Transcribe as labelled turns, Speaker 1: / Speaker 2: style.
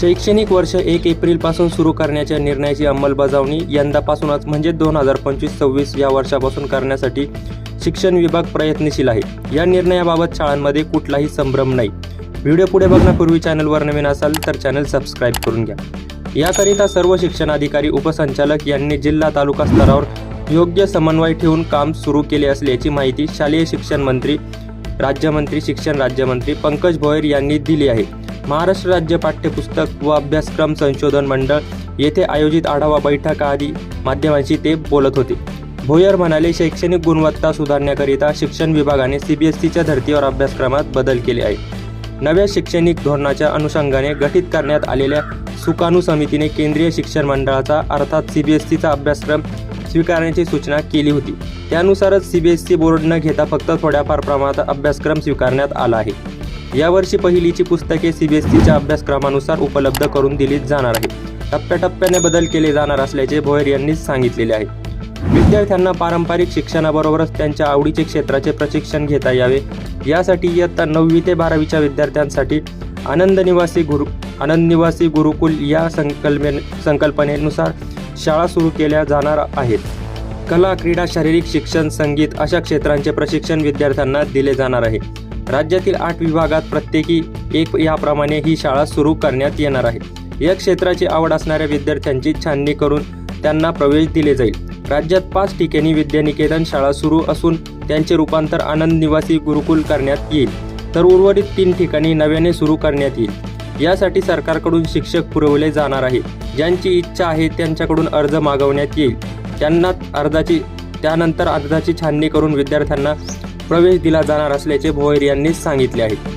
Speaker 1: शैक्षणिक वर्ष एक एप्रिलपासून सुरू करण्याच्या निर्णयाची अंमलबजावणी यंदापासूनच म्हणजे दोन हजार पंचवीस सव्वीस या वर्षापासून करण्यासाठी शिक्षण विभाग प्रयत्नशील आहे. या निर्णयाबाबत शाळांमध्ये कुठलाही संभ्रम नाही. व्हिडिओ पुढे बघण्यापूर्वी चॅनलवर नवीन असाल तर चॅनल सबस्क्राईब करून घ्या. याकरिता सर्व शिक्षणाधिकारी उपसंचालक यांनी जिल्हा तालुका स्तरावर योग्य समन्वय ठेवून काम सुरू केले असल्याची माहिती शालेय शिक्षण मंत्री राज्यमंत्री शिक्षण राज्यमंत्री पंकज भोयर यांनी दिली आहे. महाराष्ट्र राज्य पाठ्यपुस्तक व अभ्यासक्रम संशोधन मंडळ येथे आयोजित आढावा बैठकाआधी माध्यमांशी ते बोलत होते. भोयर म्हणाले शैक्षणिक गुणवत्ता सुधारण्याकरिता शिक्षण विभागाने सी बी एस सीच्या धर्तीवर अभ्यासक्रमात बदल केले आहे नव्या शैक्षणिक धोरणाच्या अनुषंगाने गठीत करण्यात आलेल्या सुकाणू समितीने केंद्रीय शिक्षण मंडळाचा अर्थात सी बी एस सीचा अभ्यासक्रम स्वीकारण्याची सूचना केली होती. त्यानुसारच C B S C board न घेता फक्त थोड्याफार प्रमाणात अभ्यासक्रम स्वीकारण्यात आला आहे. यावर्षी पहिलीची पुस्तके सीबीएसईच्या अभ्यासक्रमानुसार उपलब्ध करून दिली जाणार आहे टप्प्याटप्प्याने बदल केले जाणार असल्याचे भोयर यांनी सांगितलेले आहे. विद्यार्थ्यांना पारंपरिक शिक्षणाबरोबरच त्यांच्या आवडीचे क्षेत्राचे प्रशिक्षण घेता यावे. यासाठी इयत्ता नववी ते बारावीच्या विद्यार्थ्यांसाठी आनंद निवासी गुरु आनंद निवासी गुरुकुल या संकल्पने संकल्पनेनुसार शाळा सुरू केल्या जाणार आहेत. कला क्रीडा शारीरिक शिक्षण संगीत अशा क्षेत्रांचे प्रशिक्षण विद्यार्थ्यांना दिले जाणार आहे. राज्यातील आठ विभागात प्रत्येकी एक याप्रमाणे ही शाळा सुरू करण्यात येणार आहे. या क्षेत्राची आवड असणाऱ्या विद्यार्थ्यांची छाननी करून त्यांना प्रवेश दिले जाईल. राज्यात पाच ठिकाणी विद्यानिकेतन शाळा सुरू असून त्यांचे रूपांतर आनंद निवासी गुरुकुल करण्यात येईल. तर उर्वरित तीन ठिकाणी नव्याने सुरू करण्यात येईल. यासाठी सरकारकडून शिक्षक पुरवले जाणार आहे. ज्यांची इच्छा आहे त्यांच्याकडून अर्ज मागवण्यात येईल. त्यांना अर्जाची त्यानंतर अर्जाची छाननी करून विद्यार्थ्यांना प्रवेश दिला जाणार असल्याचे भोयर यांनी सांगितले आहे.